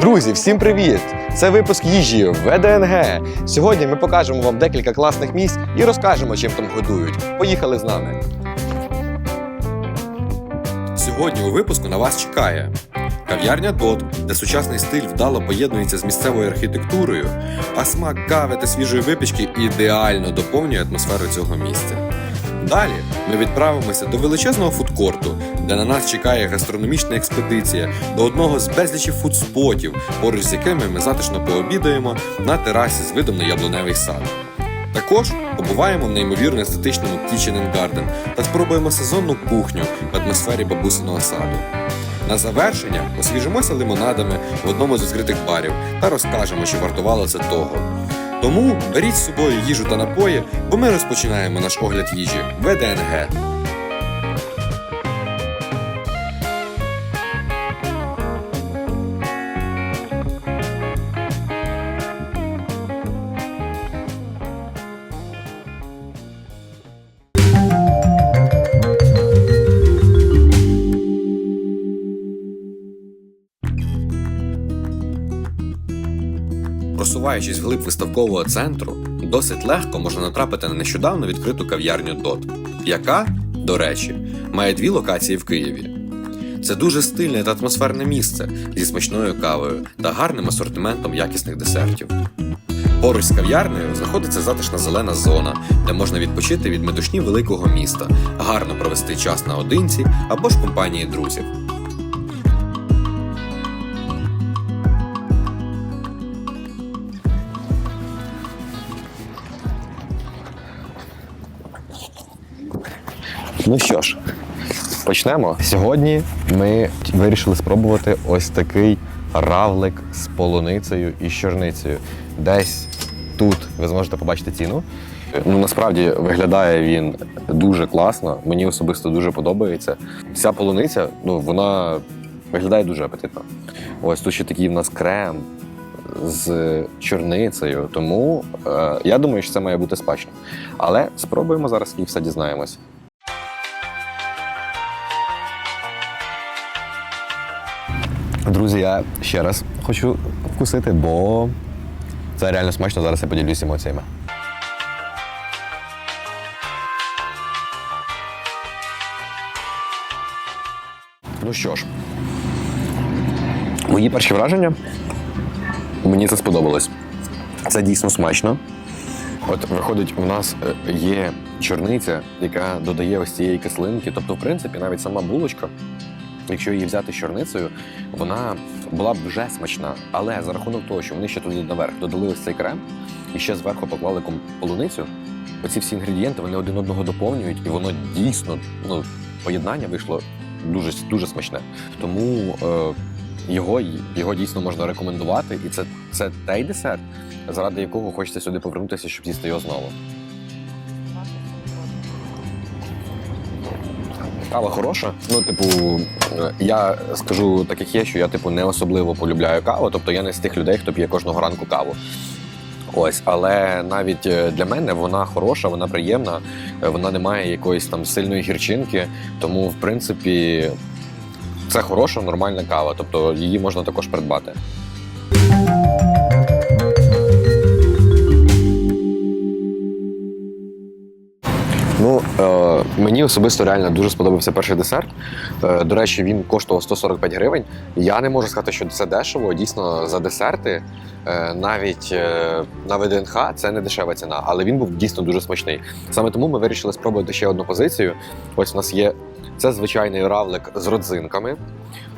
Друзі, всім привіт! Це випуск їжі ВДНГ. Сьогодні ми покажемо вам декілька класних місць і розкажемо, чим там годують. Поїхали з нами. Сьогодні у випуску на вас чекає кав'ярня Дот, де сучасний стиль вдало поєднується з місцевою архітектурою, а смак кави та свіжої випічки ідеально доповнює атмосферу цього місця. Далі ми відправимося до величезного фудкорту, де на нас чекає гастрономічна експедиція до одного з безлічі фудспотів, поруч з якими ми затишно пообідаємо на терасі з видом на яблуневий сад. Також побуваємо в неймовірно естетичному Kitchen Garden та спробуємо сезонну кухню в атмосфері бабусиного саду. На завершення освіжимося лимонадами в одному з відкритих барів та розкажемо, чи вартувало це того. Тому беріть з собою їжу та напої, бо ми розпочинаємо наш огляд їжі ВДНГ. Просуваючись вглиб виставкового центру, досить легко можна натрапити на нещодавно відкриту кав'ярню Дот, яка, до речі, має дві локації в Києві. Це дуже стильне та атмосферне місце зі смачною кавою та гарним асортиментом якісних десертів. Поруч з кав'ярнею знаходиться затишна зелена зона, де можна відпочити від метушні великого міста, гарно провести час наодинці або ж компанії друзів. Ну що ж, почнемо. Сьогодні ми вирішили спробувати ось такий равлик з полуницею і з чорницею. Десь тут ви зможете побачити ціну. Ну насправді виглядає він дуже класно. Мені особисто дуже подобається. Ця полуниця, ну вона виглядає дуже апетитно. Ось тут ще такий в нас крем з чорницею. Тому е, я думаю, що це має бути смачно. Але спробуємо зараз і все дізнаємось. Друзі, я ще раз хочу вкусити, бо це реально смачно. Зараз я поділюсь емоціями. Ну що ж, мої перші враження. Мені це сподобалось. Це дійсно смачно. От виходить, у нас е, є чорниця, яка додає ось цієї кислинки. Тобто, в принципі, навіть сама булочка, якщо її взяти з чорницею, вона була б вже смачна. Але за рахунок того, що вони ще туди наверх додали ось цей крем і ще зверху поклали полуницю, оці всі інгредієнти вони один одного доповнюють, і воно дійсно ну, поєднання вийшло дуже, дуже смачне. Тому е, його, його дійсно можна рекомендувати. І це, це той десерт, заради якого хочеться сюди повернутися, щоб з'їсти його знову. Кава хороша. Ну, типу, е, я скажу так, як є, що я типу не особливо полюбляю каву, тобто я не з тих людей, хто п'є кожного ранку каву. Ось, але навіть е, для мене вона хороша, вона приємна, е, вона не має якоїсь там сильної гірчинки. Тому, в принципі, це хороша, нормальна кава, тобто її можна також придбати. Мені особисто реально дуже сподобався перший десерт. Е, до речі, він коштував 145 гривень. Я не можу сказати, що це дешево. Дійсно, за десерти, е, навіть е, на ВДНХ це не дешева ціна, але він був дійсно дуже смачний. Саме тому ми вирішили спробувати ще одну позицію. Ось у нас є це звичайний равлик з родзинками.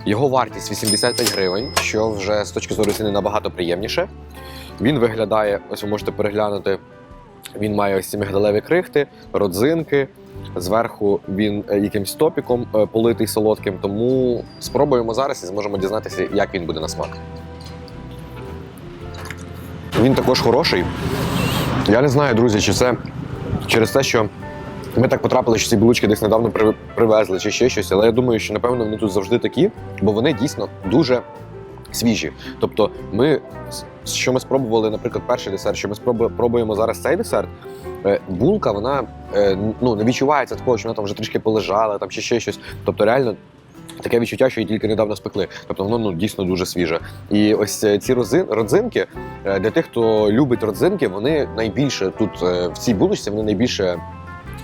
Його вартість 85 гривень, що вже з точки зору ціни набагато приємніше. Він виглядає, ось ви можете переглянути. Він має ось ці мигдалеві крихти, родзинки. Зверху він е, якимсь топіком е, политий солодким. Тому спробуємо зараз і зможемо дізнатися, як він буде на смак. Він також хороший. Я не знаю, друзі, чи це через те, що ми так потрапили, що ці булочки десь недавно привезли чи ще щось, але я думаю, що напевно вони тут завжди такі, бо вони дійсно дуже свіжі. Тобто, ми що ми спробували, наприклад, перший десерт, що ми спробу- пробуємо зараз цей десерт. е, Булка, вона е, ну не відчувається такого, що вона там вже трішки полежала, там чи ще щось. Тобто, реально Таке відчуття, що її тільки недавно спекли. Тобто воно ну, дійсно дуже свіже. І ось е, ці розин, родзинки е, для тих, хто любить родзинки, вони найбільше тут в цій булочці вони найбільше.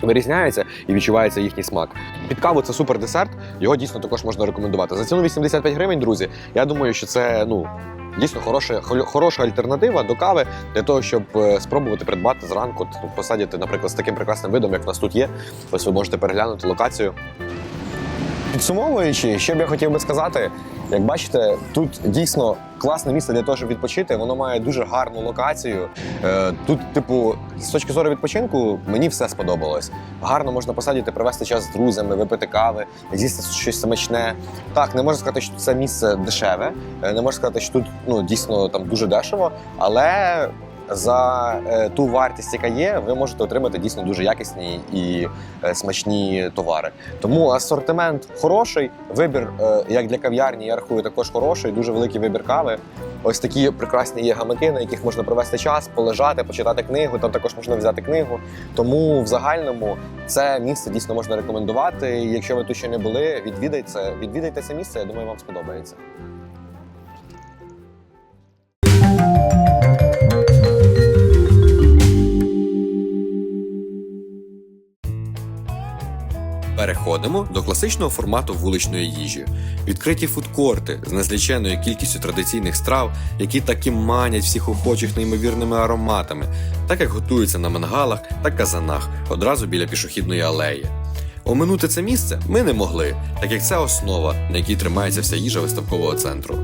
Вирізняються і відчувається їхній смак. Під каву це супер десерт. Його дійсно також можна рекомендувати. За ціну 85 гривень, друзі. Я думаю, що це ну дійсно хороша, хороша альтернатива до кави для того, щоб е, спробувати придбати зранку, посадити, наприклад, з таким прекрасним видом, як в нас тут є. Ось ви можете переглянути локацію. Підсумовуючи, що б я хотів би сказати, як бачите, тут дійсно класне місце для того, щоб відпочити. Воно має дуже гарну локацію. Е, Тут, типу, з точки зору відпочинку, мені все сподобалось. Гарно можна посадити, провести час з друзями, випити кави, з'їсти щось смачне. Так, не можна сказати, що це місце дешеве, е, не можна сказати, що тут ну дійсно там дуже дешево, але. За е, ту вартість, яка є, ви можете отримати дійсно дуже якісні і е, смачні товари. Тому асортимент хороший, вибір е, як для кав'ярні, я рахую, також хороший, дуже великий вибір кави. Ось такі прекрасні є гамаки, на яких можна провести час, полежати, почитати книгу. Там також можна взяти книгу. Тому в загальному це місце дійсно можна рекомендувати. Якщо ви тут ще не були, відвідайте, відвідайте це місце. Я думаю, вам сподобається. Переходимо до класичного формату вуличної їжі. Відкриті фудкорти з незліченною кількістю традиційних страв, які таки манять всіх охочих неймовірними ароматами, так як готуються на мангалах та казанах одразу біля пішохідної алеї. Оминути це місце ми не могли, так як це основа, на якій тримається вся їжа виставкового центру.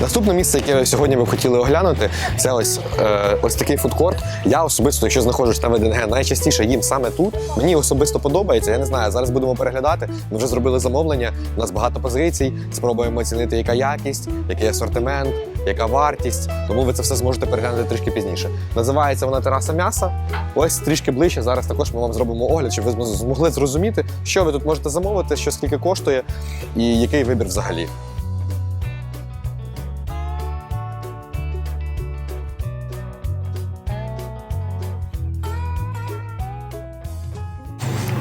Наступне місце, яке сьогодні б хотіли оглянути, це ось, е, ось такий фудкорт. Я особисто, якщо знаходжусь на ВДНГ, найчастіше їм саме тут. Мені особисто подобається. Я не знаю, зараз будемо переглядати. Ми вже зробили замовлення. У нас багато позицій. Спробуємо оцінити, яка якість, який асортимент, яка вартість. Тому ви це все зможете переглянути трішки пізніше. Називається вона тераса м'яса. Ось трішки ближче. Зараз також ми вам зробимо огляд, щоб ви змогли зрозуміти, що ви тут можете замовити, що скільки коштує і який вибір взагалі.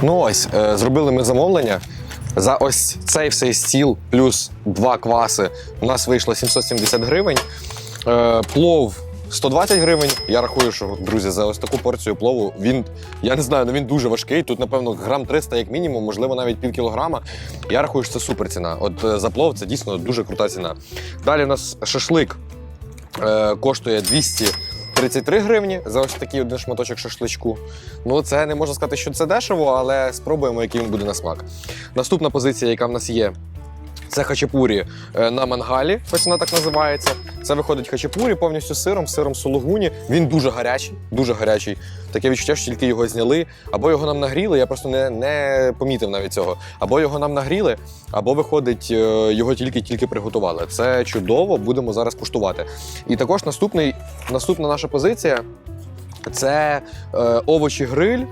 Ну ось, е, зробили ми замовлення. За ось цей всей стіл плюс два кваси. У нас вийшло 770 гривень. Е, плов 120 гривень. Я рахую, що, друзі, за ось таку порцію плову він, я не знаю, ну він дуже важкий. Тут, напевно, грам 300 як мінімум, можливо, навіть пів кілограма. Я рахую, що це супер ціна. От е, за плов це дійсно дуже крута ціна. Далі у нас шашлик коштує 200 гривень. 33 гривні за ось такий один шматочок шашличку. Ну, це не можна сказати, що це дешево, але спробуємо, який він буде на смак. Наступна позиція, яка в нас є, це хачапурі е, на мангалі, ось вона так називається. Це виходить хачапурі повністю сиром, сиром сулугуні. Він дуже гарячий, дуже гарячий. Таке відчуття, що тільки його зняли, або його нам нагріли. Я просто не, не помітив навіть цього. Або його нам нагріли, або виходить, е, його тільки-тільки приготували. Це чудово, будемо зараз куштувати. І також наступний, наступна наша позиція це е, овочі гриль.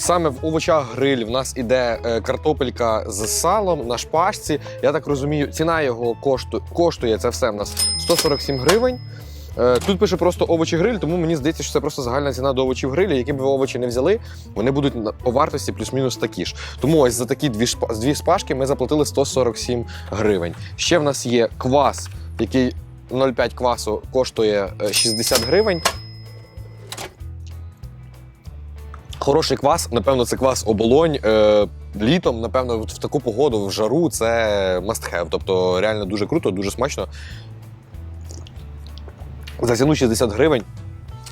Саме в овочах гриль в нас іде е, картопелька з салом на шпажці. Я так розумію, ціна його кошту, коштує це все в нас 147 гривень. Е, Тут пише просто овочі гриль, тому мені здається, що це просто загальна ціна до овочів грилю. Які б ви овочі не взяли, вони будуть по вартості плюс-мінус такі ж. Тому ось за такі дві, дві шпажки ми заплатили 147 гривень. Ще в нас є квас, який 0,5 квасу коштує е, 60 гривень. Хороший квас, напевно, це квас оболонь. Е, літом, напевно, в таку погоду, в жару, це must have. Тобто реально дуже круто, дуже смачно. За ціну 60 гривень.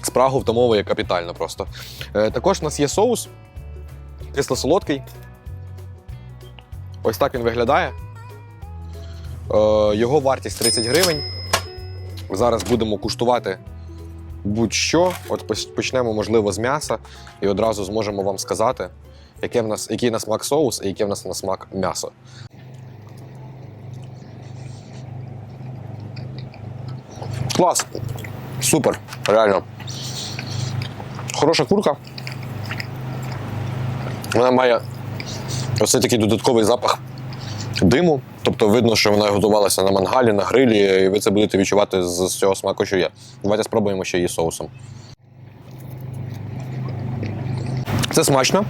Спрагу втамовує капітально просто. Е, також у нас є соус кисло-солодкий. Ось так він виглядає. Е, його вартість 30 гривень. Зараз будемо куштувати будь-що. От почнемо, можливо, з м'яса, і одразу зможемо вам сказати, яке в нас, який на смак соус і яке в нас на смак м'ясо. Клас! Супер, реально. Хороша курка. Вона має ось такий додатковий запах диму. Тобто видно, що вона готувалася на мангалі, на грилі, і ви це будете відчувати з, цього смаку, що є. Давайте спробуємо ще її соусом. Це смачно.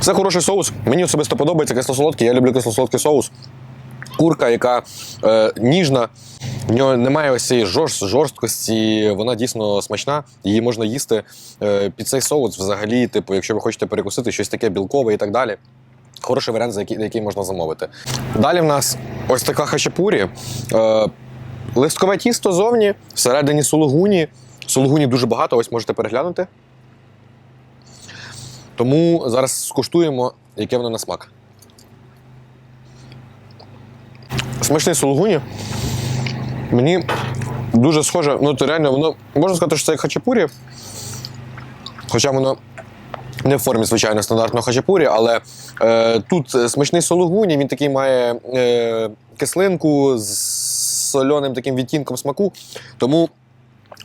Це хороший соус. Мені особисто подобається кисло-солодкий. Я люблю кисло-солодкий соус. Курка, яка е, ніжна, в нього немає ось цієї жорст, жорсткості, вона дійсно смачна, її можна їсти е, під цей соус взагалі, типу, якщо ви хочете перекусити щось таке білкове і так далі. Хороший варіант, за який, який можна замовити. Далі в нас ось така хачапурі. Е, листкове тісто зовні, всередині сулугуні. Сулугуні дуже багато, ось можете переглянути. Тому зараз скуштуємо, яке воно на смак. Смачний сулугуні. Мені дуже схоже, ну то реально, воно можна сказати, що це як хачапурі. Хоча воно не в формі, звичайно, стандартного хачапурі, але е, тут смачний сулугуні, він такий має е, кислинку з сольоним таким відтінком смаку. Тому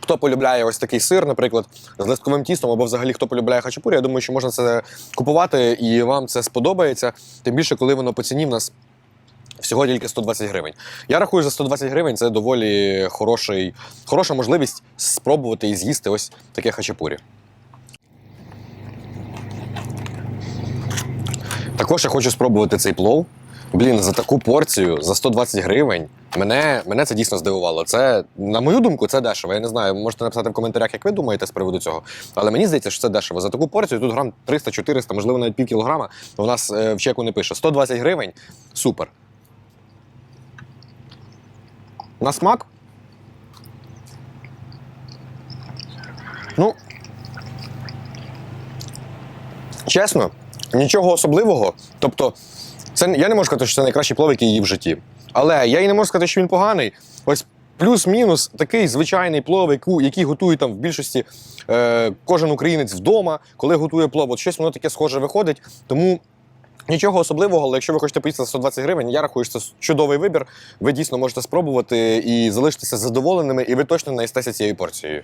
хто полюбляє ось такий сир, наприклад, з листковим тістом, або взагалі хто полюбляє хачапурі, я думаю, що можна це купувати і вам це сподобається. Тим більше, коли воно по ціні в нас всього тільки 120 гривень. Я рахую, за 120 гривень це доволі хороший, хороша можливість спробувати і з'їсти ось таке хачапурі. Також я хочу спробувати цей плов. Блін, за таку порцію за 120 гривень. Мене, мене це дійсно здивувало. Це, на мою думку, це дешево. Я не знаю, можете написати в коментарях, як ви думаєте з приводу цього. Але мені здається, що це дешево. За таку порцію тут грам 300-400, можливо, навіть пів кілограма. У нас е, в чеку не пише. 120 гривень супер. На смак. Ну. Чесно, нічого особливого. Тобто, це, я не можу сказати, що це найкращий плов, їв в житті. Але я і не можу сказати, що він поганий. Ось плюс-мінус такий звичайний плов, який готує там в більшості е, кожен українець вдома, коли готує плов. От щось воно таке схоже виходить. Тому Нічого особливого, але якщо ви хочете поїсти за 120 гривень, я рахую, що це чудовий вибір. Ви дійсно можете спробувати і залишитися задоволеними, і ви точно наїстеся цією порцією.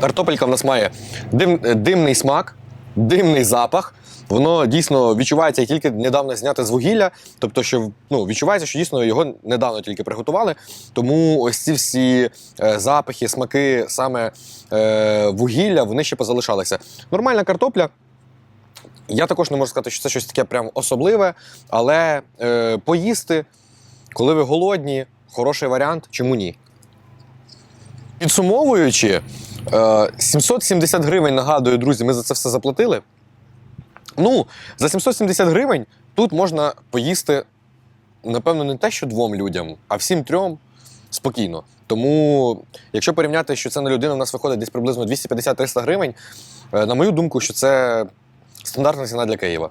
Картопелька в нас має дим, димний смак, димний запах. Воно дійсно відчувається як тільки недавно зняте з вугілля, тобто, що ну, відчувається, що дійсно його недавно тільки приготували. Тому ось ці всі е, запахи, смаки, саме е, вугілля, вони ще позалишалися. Нормальна картопля. Я також не можу сказати, що це щось таке прям особливе, але е, поїсти, коли ви голодні, хороший варіант, чому ні? Підсумовуючи, е, 770 гривень, нагадую, друзі, ми за це все заплатили. Ну, за 770 гривень тут можна поїсти, напевно, не те, що двом людям, а всім трьом спокійно. Тому, якщо порівняти, що це на людину у нас виходить десь приблизно 250-300 гривень, е, на мою думку, що це стандартна ціна для Києва.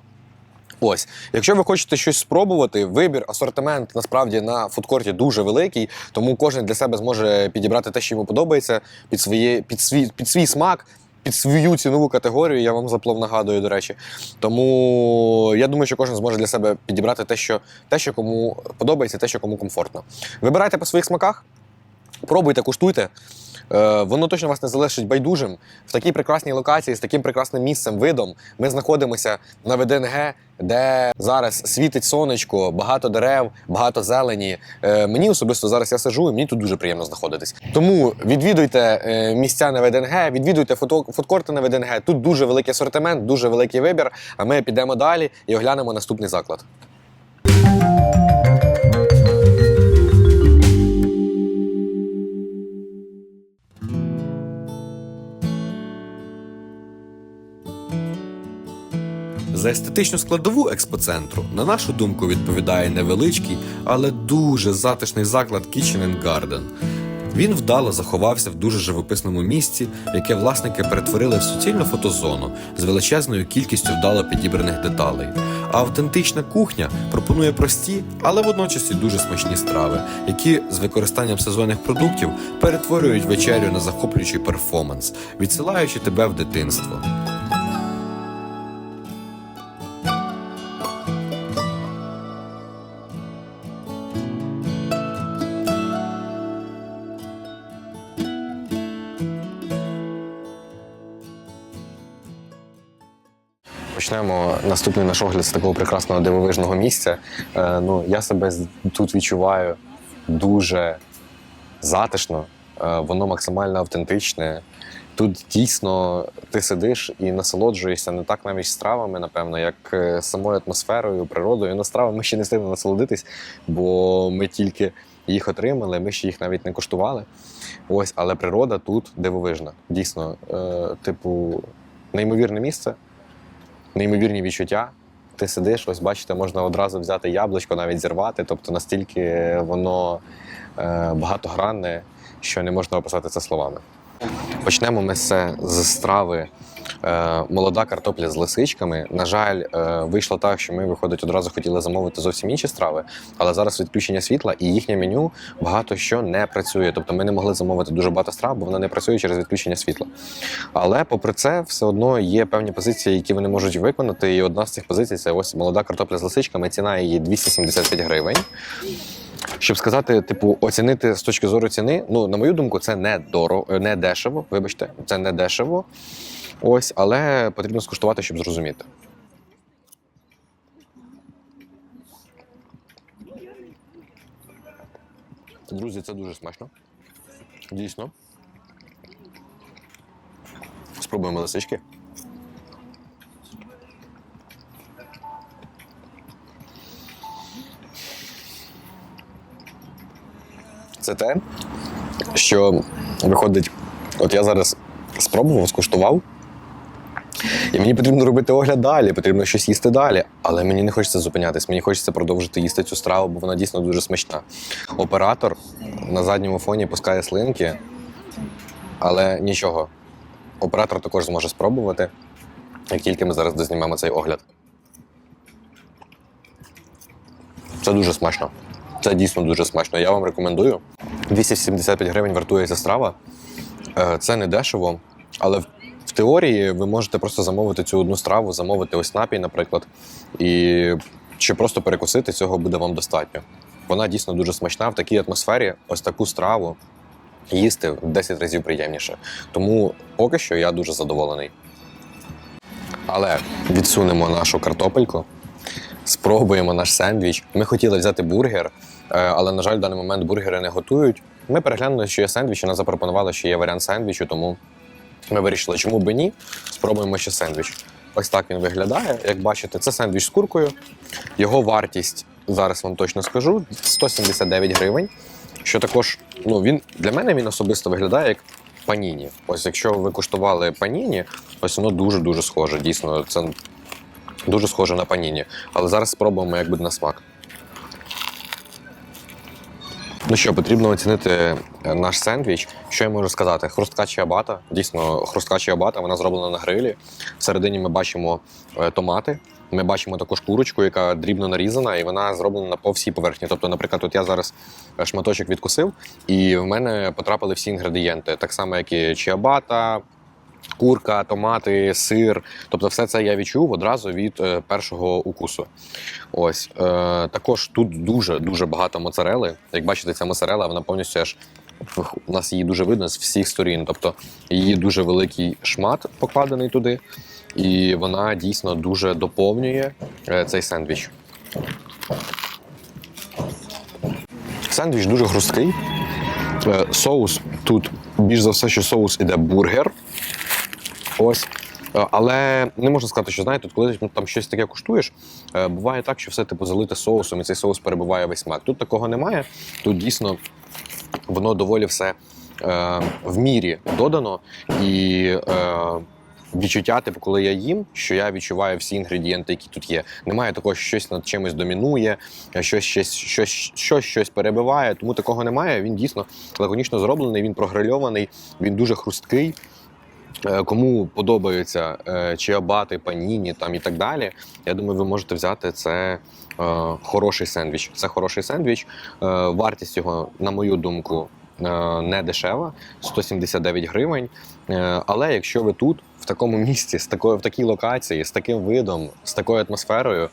Ось, якщо ви хочете щось спробувати, вибір, асортимент насправді на фудкорті дуже великий, тому кожен для себе зможе підібрати те, що йому подобається, під, своє, під, свій, під свій смак, під свою цінову категорію. Я вам заплов нагадую, до речі. Тому я думаю, що кожен зможе для себе підібрати те, що, те, що кому подобається, те, що кому комфортно. Вибирайте по своїх смаках, пробуйте, куштуйте. Е, Воно точно вас не залишить байдужим. В такій прекрасній локації з таким прекрасним місцем, видом. Ми знаходимося на ВДНГ, де зараз світить сонечко, багато дерев, багато зелені. Е, Мені особисто зараз я сижу, і мені тут дуже приємно знаходитись. Тому відвідуйте е, місця на ВДНГ, відвідуйте фудкорти на ВДНГ. Тут дуже великий асортимент, дуже великий вибір. А ми підемо далі і оглянемо наступний заклад. За естетичну складову експоцентру, на нашу думку, відповідає невеличкий, але дуже затишний заклад Kitchen and Garden. Він вдало заховався в дуже живописному місці, яке власники перетворили в суцільну фотозону з величезною кількістю вдало підібраних деталей. А автентична кухня пропонує прості, але водночас і дуже смачні страви, які з використанням сезонних продуктів перетворюють вечерю на захоплюючий перформанс, відсилаючи тебе в дитинство. Наступний наш огляд з такого прекрасного дивовижного місця. Е, ну, я себе тут відчуваю дуже затишно, е, воно максимально автентичне. Тут дійсно ти сидиш і насолоджуєшся не так навіть стравами, напевно, як е, самою атмосферою, природою. На страви ми ще не встигли насолодитись, бо ми тільки їх отримали, ми ще їх навіть не куштували. Ось, але природа тут дивовижна. Дійсно, е, типу, неймовірне місце, неймовірні відчуття. Ти сидиш, ось бачите, можна одразу взяти яблучко, навіть зірвати. Тобто настільки воно е, багатогранне, що не можна описати це словами. Почнемо ми все з страви молода картопля з лисичками. На жаль, е, вийшло так, що ми, виходить, одразу хотіли замовити зовсім інші страви, але зараз відключення світла і їхнє меню багато що не працює. Тобто ми не могли замовити дуже багато страв, бо воно не працює через відключення світла. Але попри це, все одно є певні позиції, які вони можуть виконати. І одна з цих позицій це ось молода картопля з лисичками. Ціна її 275 гривень. Щоб сказати, типу, оцінити з точки зору ціни, ну на мою думку, це не дорого, не дешево. Вибачте, це не дешево. Ось, але потрібно скуштувати, щоб зрозуміти. Друзі, це дуже смачно. Дійсно. Спробуємо лисички. Це те, що виходить, от я зараз спробував, скуштував. І мені потрібно робити огляд далі, потрібно щось їсти далі. Але мені не хочеться зупинятись, мені хочеться продовжити їсти цю страву, бо вона дійсно дуже смачна. Оператор на задньому фоні пускає слинки, але нічого. Оператор також зможе спробувати, як тільки ми зараз дознімемо цей огляд. Це дуже смачно. Це дійсно дуже смачно. Я вам рекомендую. 275 гривень вартує ця страва. Е, Це не дешево, але теорії ви можете просто замовити цю одну страву, замовити ось напій, наприклад, і чи просто перекусити, цього буде вам достатньо. Вона дійсно дуже смачна. В такій атмосфері ось таку страву їсти в 10 разів приємніше. Тому поки що я дуже задоволений. Але відсунемо нашу картопельку, спробуємо наш сендвіч. Ми хотіли взяти бургер, е, але, на жаль, в даний момент бургери не готують. Ми переглянули, що є сендвіч, і нам запропонували, що є варіант сендвічу, тому ми вирішили, чому би ні. Спробуємо ще сендвіч. Ось так він виглядає. Як бачите, це сендвіч з куркою. Його вартість зараз вам точно скажу 179 гривень. Що також, ну він для мене він особисто виглядає як паніні. Ось якщо ви куштували паніні, ось воно дуже дуже схоже. Дійсно, це дуже схоже на паніні. Але зараз спробуємо, як буде на смак. Ну що, потрібно оцінити е, наш сендвіч. Що я можу сказати? Хрустка чиабата. Дійсно, хрустка чиабата, вона зроблена на грилі. Всередині ми бачимо е, томати. Ми бачимо також курочку, яка дрібно нарізана, і вона зроблена по всій поверхні. Тобто, наприклад, от я зараз е, шматочок відкусив, і в мене потрапили всі інгредієнти, так само, як і чиабата, курка, томати, сир. Тобто, все це я відчув одразу від е, першого укусу. Ось е, також тут дуже дуже багато моцарели. Як бачите, ця моцарела вона повністю аж у нас її дуже видно з всіх сторін. Тобто її дуже великий шмат покладений туди, і вона дійсно дуже доповнює е, цей сендвіч. Сендвіч дуже хрусткий. Е, Соус тут більш за все, що соус іде бургер. Ось. Е, Але не можна сказати, що знаєте, от коли там щось таке куштуєш, е, буває так, що все типу залите соусом, і цей соус перебиває весь смак. Тут такого немає. Тут дійсно воно доволі все е, в мірі додано. І е, відчуття, типу, коли я їм, що я відчуваю всі інгредієнти, які тут є. Немає такого, що щось над чимось домінує, е, щось, щось, щось, щось, щось перебиває. Тому такого немає. Він дійсно лаконічно зроблений, він прогрильований, він дуже хрусткий. Е, Кому подобаються е, чиабати, паніні там і так далі, я думаю, ви можете взяти це е, хороший сендвіч. Це хороший сендвіч. Вартість його, на мою думку, не дешева 179 гривень. Але якщо ви тут, в такому місці, з такою в такій локації, з таким видом, з такою атмосферою.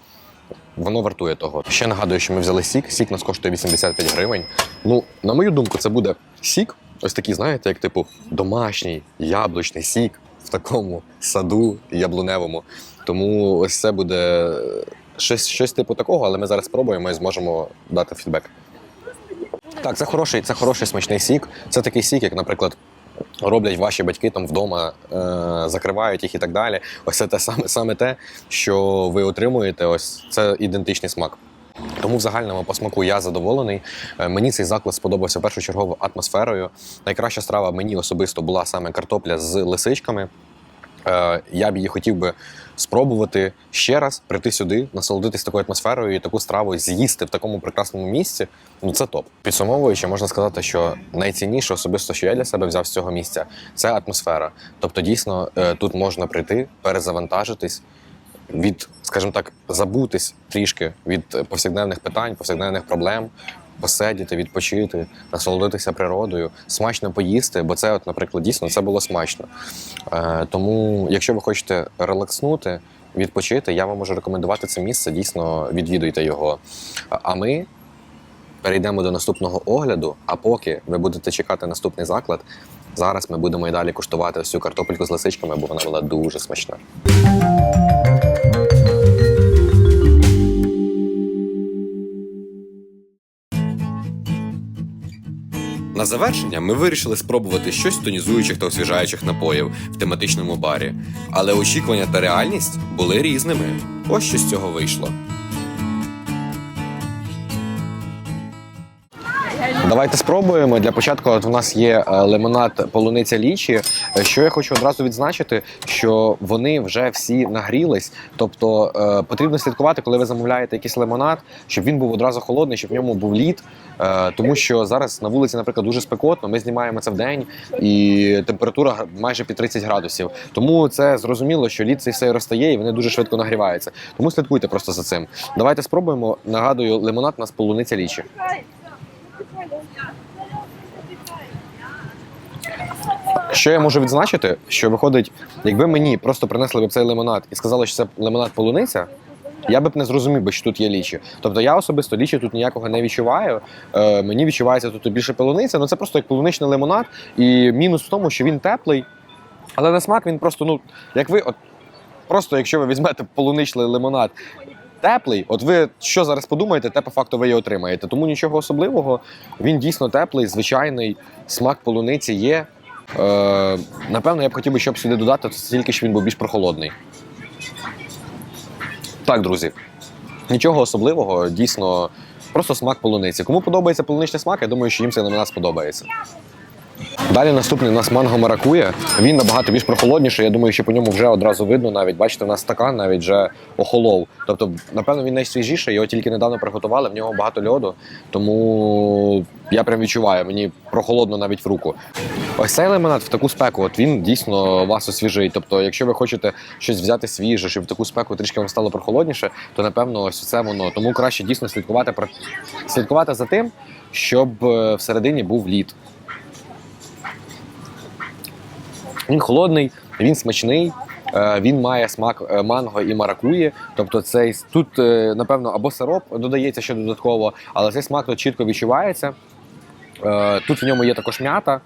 Воно вартує того. Ще нагадую, що ми взяли сік. Сік нас коштує 85 гривень. Ну, на мою думку, це буде сік, ось такий, знаєте, як типу домашній яблучний сік в такому саду яблуневому. Тому ось це буде щось, щось типу такого, але ми зараз спробуємо і зможемо дати фідбек. Так, це хороший, це хороший смачний сік. Це такий сік, як, наприклад, роблять ваші батьки там вдома, е, закривають їх і так далі. Ось це те саме, саме те, що ви отримуєте, ось це ідентичний смак. Тому в загальному по смаку я задоволений. Е, Мені цей заклад сподобався першочергово атмосферою. Найкраща страва мені особисто була саме картопля з лисичками. Е, Я б її хотів би спробувати ще раз прийти сюди, насолодитись такою атмосферою і таку страву з'їсти в такому прекрасному місці. Ну це топ. Підсумовуючи, можна сказати, що найцінніше особисто, що я для себе взяв з цього місця, це атмосфера. Тобто, дійсно, е, тут можна прийти, перезавантажитись. Від, скажімо так, забутись трішки від е, повсякденних питань, повсякденних проблем, посидіти, відпочити, насолодитися природою, смачно поїсти, бо це, от, наприклад, дійсно це було смачно. Е, тому, якщо ви хочете релакснути, відпочити, я вам можу рекомендувати це місце. Дійсно, відвідуйте його. А- ми перейдемо до наступного огляду. А поки ви будете чекати наступний заклад, зараз ми будемо і далі куштувати цю картопельку з лисичками, бо вона була дуже смачна. На завершення ми вирішили спробувати щось тонізуючих та освіжаючих напоїв в тематичному барі, але очікування та реальність були різними. Ось що з цього вийшло. Давайте спробуємо. Для початку от у нас є е, лимонад полуниця лічі. Е, Що я хочу одразу відзначити, що вони вже всі нагрілись. Тобто е, потрібно слідкувати, коли ви замовляєте якийсь лимонад, щоб він був одразу холодний, щоб в ньому був лід. Тому що зараз на вулиці, наприклад, дуже спекотно. Ми знімаємо це в день, і температура майже під 30 градусів. Тому це зрозуміло, що лід цей все розтає і вони дуже швидко нагріваються. Тому слідкуйте просто за цим. Давайте спробуємо. Нагадую, лимонад у нас полуниця лічі. Що я можу відзначити, що виходить, якби мені просто принесли б цей лимонад і сказали, що це лимонад полуниця, я б не зрозумів би, що тут є лічі. Тобто я особисто лічі тут ніякого не відчуваю. Е, мені відчувається тут більше полуниця, ну це просто як полуничний лимонад. І мінус в тому, що він теплий, але на смак він просто, ну, як ви, от просто якщо ви візьмете полуничний лимонад. Теплий, от ви що зараз подумаєте, те по факту ви і отримаєте. Тому нічого особливого. Він дійсно теплий, звичайний смак полуниці є. Е, напевно, я б хотів би, щоб сюди додати, то тільки що він був більш прохолодний. Так, друзі, нічого особливого, дійсно, просто смак полуниці. Кому подобається полуничний смак, я думаю, що їм цей лимонад сподобається. Далі наступний у нас манго маракує. Він набагато більш прохолодніший. Я думаю, що по ньому вже одразу видно навіть. Бачите, у нас стакан навіть вже охолов. Тобто, напевно, він найсвіжіший, його тільки недавно приготували, в нього багато льоду. Тому я прям відчуваю, мені прохолодно навіть в руку. Ось цей лимонад в таку спеку, от він дійсно вас освіжить. Тобто, якщо ви хочете щось взяти свіже, щоб в таку спеку трішки вам стало прохолодніше, то напевно ось це воно. Тому краще дійсно слідкувати слідкувати за тим, щоб е, всередині був лід. Він холодний, він смачний. е, Він має смак е, манго і маракуї. Тобто, цей тут, е, напевно, або сироп додається ще додатково, але цей смак тут чітко відчувається. Тут в ньому є також м'ята.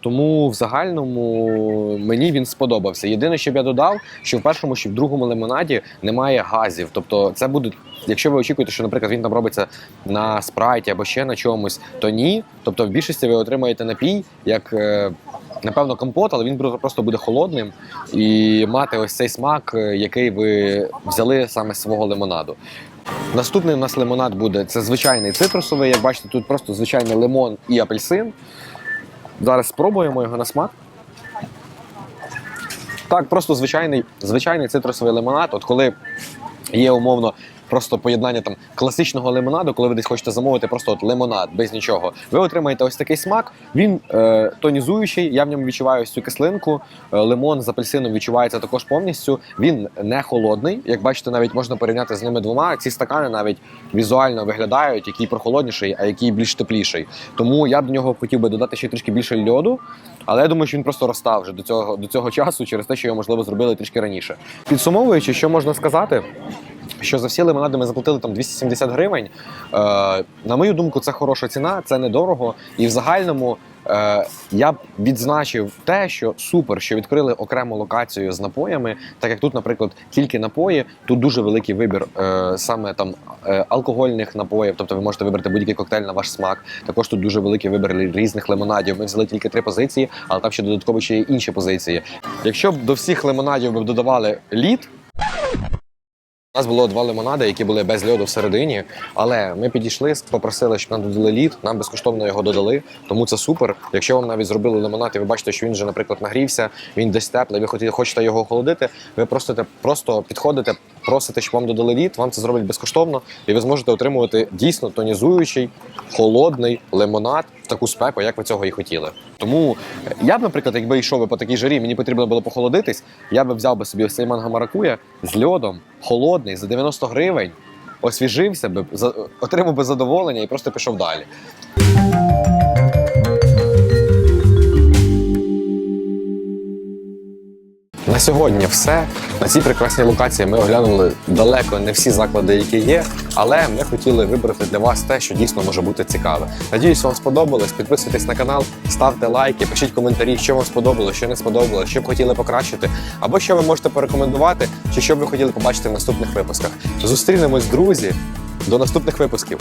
Тому в загальному мені він сподобався. Єдине, що б я додав, що в першому, що в другому лимонаді немає газів. Тобто, це буде, якщо ви очікуєте, що, наприклад, він там робиться на спрайті або ще на чомусь, то ні. Тобто, в більшості ви отримаєте напій, як напевно компот, але він просто буде холодним і мати ось цей смак, е, який ви взяли саме з свого лимонаду. Наступний у нас лимонад буде це звичайний цитрусовий. Як бачите, тут просто звичайний лимон і апельсин. Зараз спробуємо його на смак. Так, просто звичайний, звичайний цитрусовий лимонад. От коли є умовно просто поєднання там класичного лимонаду, коли ви десь хочете замовити просто от лимонад без нічого, ви отримаєте ось такий смак. Він е, тонізуючий. Я в ньому відчуваю цю кислинку. Е, лимон з апельсином відчувається також повністю. Він не холодний. Як бачите, навіть можна порівняти з ними двома. Ці стакани навіть візуально виглядають, який прохолодніший, а який більш тепліший. Тому я до нього хотів би додати ще трішки більше льоду. Але я думаю, що він просто розстав вже до цього до цього часу через те, що його можливо зробили трішки раніше. Підсумовуючи, що можна сказати. Що за всі лимонади ми заплатили там 270 гривень. Е, на мою думку, це хороша ціна, це недорого. І в загальному Е, я б відзначив те, що супер, що відкрили окрему локацію з напоями, так як тут, наприклад, тільки напої, тут дуже великий вибір е, саме там е, алкогольних напоїв, тобто ви можете вибрати будь-який коктейль на ваш смак. Також тут дуже великий вибір різних лимонадів. Ми взяли тільки три позиції, але там ще додатково ще є інші позиції. Якщо б до всіх лимонадів ми б додавали лід. У нас було два лимонади, які були без льоду всередині, але ми підійшли, попросили, щоб нам додали лід, нам безкоштовно його додали, тому це супер. Якщо вам навіть зробили лимонад, і ви бачите, що він вже, наприклад, нагрівся, він десь теплий, ви хочете його охолодити, ви просто, просто підходите, просите, щоб вам додали лід, вам це зроблять безкоштовно, і ви зможете отримувати дійсно тонізуючий, холодний лимонад в таку спеку, як ви цього і хотіли. Тому е, я б, наприклад, якби йшов по такій жарі, мені потрібно було похолодитись, я би взяв би собі ось цей манго маракуя з льодом, холодний, за 90 гривень, освіжився би, отримав би задоволення і просто пішов далі. На сьогодні все. На цій прекрасній локації ми оглянули далеко не всі заклади, які є, але ми хотіли вибрати для вас те, що дійсно може бути цікаве. Надіюсь, вам сподобалось. Підписуйтесь на канал, ставте лайки, пишіть коментарі, що вам сподобалось, що не сподобалось, що б хотіли покращити, або що ви можете порекомендувати, чи що б ви хотіли побачити в наступних випусках. Зустрінемось, друзі, до наступних випусків.